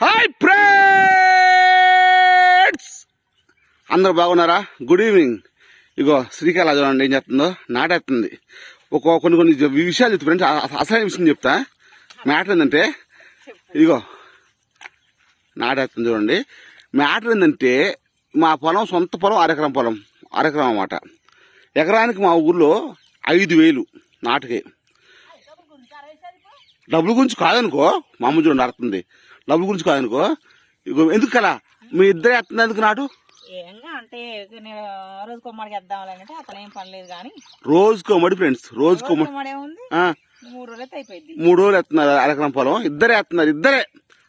Hi friends! అందరూ బాగున్నారా? Good evening. ఇగో శ్రీకాళ చూడండి ఏం చేస్తుందో? నాటేస్తుంది. ఒక కొన్ని కొన్ని విషయాలు చెప్తా ఫ్రెండ్స్. అసలైన విషయం చెప్తా. మ్యాటర్ ఏంటంటే ఇగో నాటేస్తుంది చూడండి. మ్యాటర్ ఏంటంటే మా పొలం సొంత పొలం అరెకరం పొలం. అరెకరం అన్నమాట. ఎకరానికి మా ఊర్లో ఐదు వేలు నాటుకే. డబ్బుల గురించి కాదనుకో మా అమ్మ చూడండి అడుతుంది డబ్బుల గురించి కాదనుకో ఎందుకు కలా మీ ఇద్దరే ఎత్తుంది ఎందుకు నాటు? అంటే రోజు కొమ్మడికి వేద్దాం అంటే అతను ఏం పని లేదు కానీ. రోజుకో మడి ఫ్రెండ్స్ మడి కొమ్మడి మూడు రోజులైతే అయిపోయింది. మూడు రోజులు ఎత్తున్నారు అరకరం పొలం. ఇద్దరే ఎత్తున్నారు ఇద్దరే.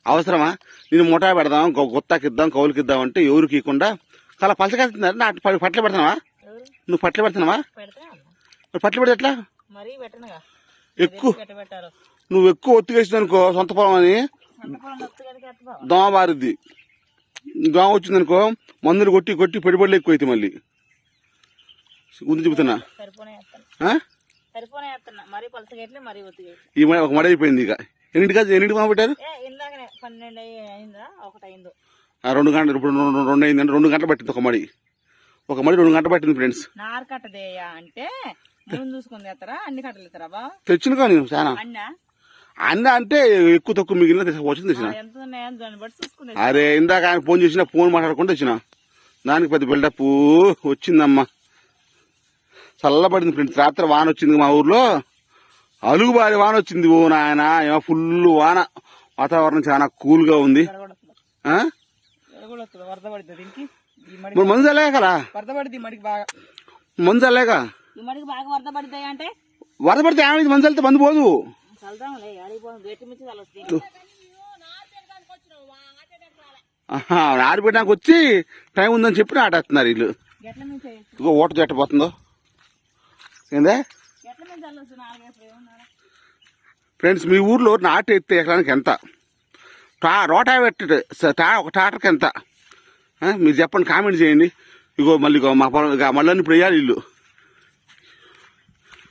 అవసరమా? నేను ముఠా పెడదాం గొ- గుత్తాకి ఇద్దాం కౌలుకి ఇద్దాం అంటే ఎవరికి ఇవ్వకుండా కలా పలచకెత్తున్నారు నాటు ప- పట్లు ఎవరు? నువ్వు పట్లు పెడుతున్నావా? పెడితే అన్న. మరి పట్లు పెడితే ఎట్లా? ఎక్కువ. నువ్వు ఎక్కువ ఒత్తికేసింది అనుకో సొంత పొలం అని దోమ బారుద్ది. దోమ వచ్చిందనుకో మందులు కొట్టి కొట్టి పెట్టుబడులు ఎక్కువ అయితే మళ్ళీ. గురించి చెబుతున్నా? ఈ ఒక మడ అయిపోయింది ఇక. ఎన్నింటికి ఎన్నింటికి మొదలు పెట్టారు? అయిందా? అయిందో. రెండు గంటలు ఇప్పుడు రెండు రెండు- రెండు అయిందంటే రెండు గంటలు పట్టింది ఒక మడి. ఒక మడి రెండు గంటలు పట్టింది ఫ్రెండ్స్. నారు కట్టదేయా అంటే ముందు ఎత్తరా అన్ని కట్టలు తెచ్చిన కానీ చాలా అన్నా అంటే ఎక్కువ తక్కువ మిగిలిన వచ్చింది తెచ్చిన. అరే ఇందాక ఆయన ఫోన్ చేసిన ఫోన్ మాట్లాడకుండా తెచ్చిన. దానికి పెద్ద బిల్డప్ వచ్చిందమ్మా. చల్లబడింది ఫ్రెండ్స్ రాత్రి వాన వచ్చింది మా ఊర్లో. అలుగు బారి వాన వచ్చింది ఓ నాయన ఏమో ఫుల్ వాన. వాతావరణం చాలా కూల్గా ఉంది మరి మందు చల్లేక కదా? మందు చల్లేక వరద పడితే ఏమైంది? మందు చల్లితే మందు పోదు. చల్దాంలే అడిగిపోయి గట్టి మించి చల్లొస్తుంది ఆహా, ఆడిపెట్టడానికి వచ్చి టైం ఉందని చెప్పి నాటేస్తున్నారు వీళ్ళు. ఇదిగో ఓట జట్ట పోతుందో. ఏందే? ఫ్రెండ్స్ మీ ఊర్లో నాటు ఎత్తే ఎకరానికి ఎంత? టా రోటా పెట్టి టా ఒక టాటర్కి ఎంత? మీరు చెప్పండి కామెంట్ చేయండి. ఇగో మళ్ళీ ఇగో మా పొలం ఇక మళ్ళీ ఇప్పుడు వేయాలి ఇల్లు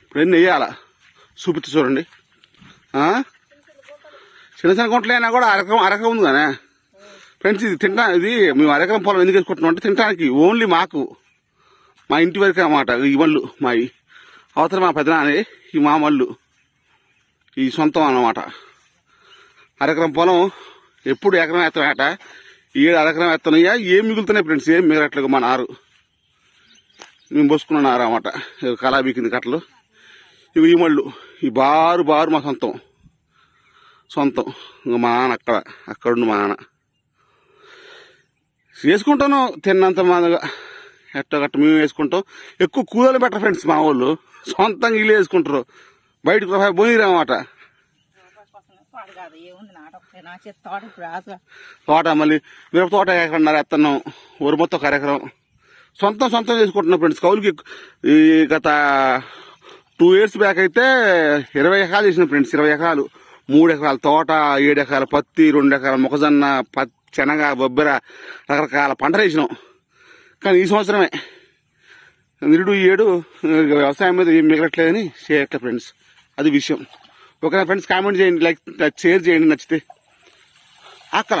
ఇప్పుడు ఎన్ని వేయాలా? చూపిస్తా చూడండి? చిన్న చిన్న గుంటలైనా కూడా అరకం అరకం ఉంది కానీ ఫ్రెండ్స్ ఇది తింటా ఇది మేము అరకం పొలం ఎందుకు వేసుకుంటున్నాం అంటే తినడానికి ఓన్లీ మాకు. మా ఇంటి వరకు అన్నమాట ఈ మళ్ళు మావి అవతల మా పెద్దనాని ఈ మా మళ్ళు. ఈ సొంతం అన్నమాట. అరకరం పొలం ఎప్పుడు ఎకరం ఎత్తమేట ఏడు అరకరం ఎత్తనయ్యా ఏం మిగులుతున్నాయి ఫ్రెండ్స్ ఏం మిగలట్లేదు మా నారు. మేము పోసుకున్న నారు అన్నమాట. కళాబీకింది కట్టలు. ఇవి ఈ మళ్ళు. ఈ బారు బారు మా సొంతం. సొంతం. ఇంకా మా నాన్న అక్కడ అక్కడుండి మా నాన్న. వేసుకుంటాను తిన్నంత మాదిగా ఎట్ట గట్ట మేము వేసుకుంటాం. ఎక్కువ కూదలు పెట్టరు ఫ్రెండ్స్ మా వాళ్ళు. సొంతంగా ఇల్లు వేసుకుంటారు. బయటకు రూపాయి చేతి తోట మళ్ళీ మిరప తోట ఎకరన్నర ఎత్తన్నాం. ఊరు మొత్తం ఎకరం సొంతం సొంతం చేసుకుంటున్నాం ఫ్రెండ్స్. కౌలుకి ఈ గత టూ ఇయర్స్ బ్యాక్ అయితే ఇరవై ఎకరాలు చేసిన ఫ్రెండ్స్ ఇరవై ఎకరాలు. మూడు ఎకరాల తోట ఏడు ఎకరాల పత్తి రెండు ఎకరాల మొక్కజొన్న పత్ శనగ బొబ్బెర రకరకాల పంటలు వేసినాం. కానీ ఈ సంవత్సరమే. నిరుడు ఈ ఏడు వ్యవసాయం మీద ఏం మిగలట్లేదని చేయట్లేదు ఫ్రెండ్స్. అది విషయం. ఓకేనా ఫ్రెండ్స్ కామెంట్ చేయండి లైక్ షేర్ చేయండి నచ్చితే. అక్కడ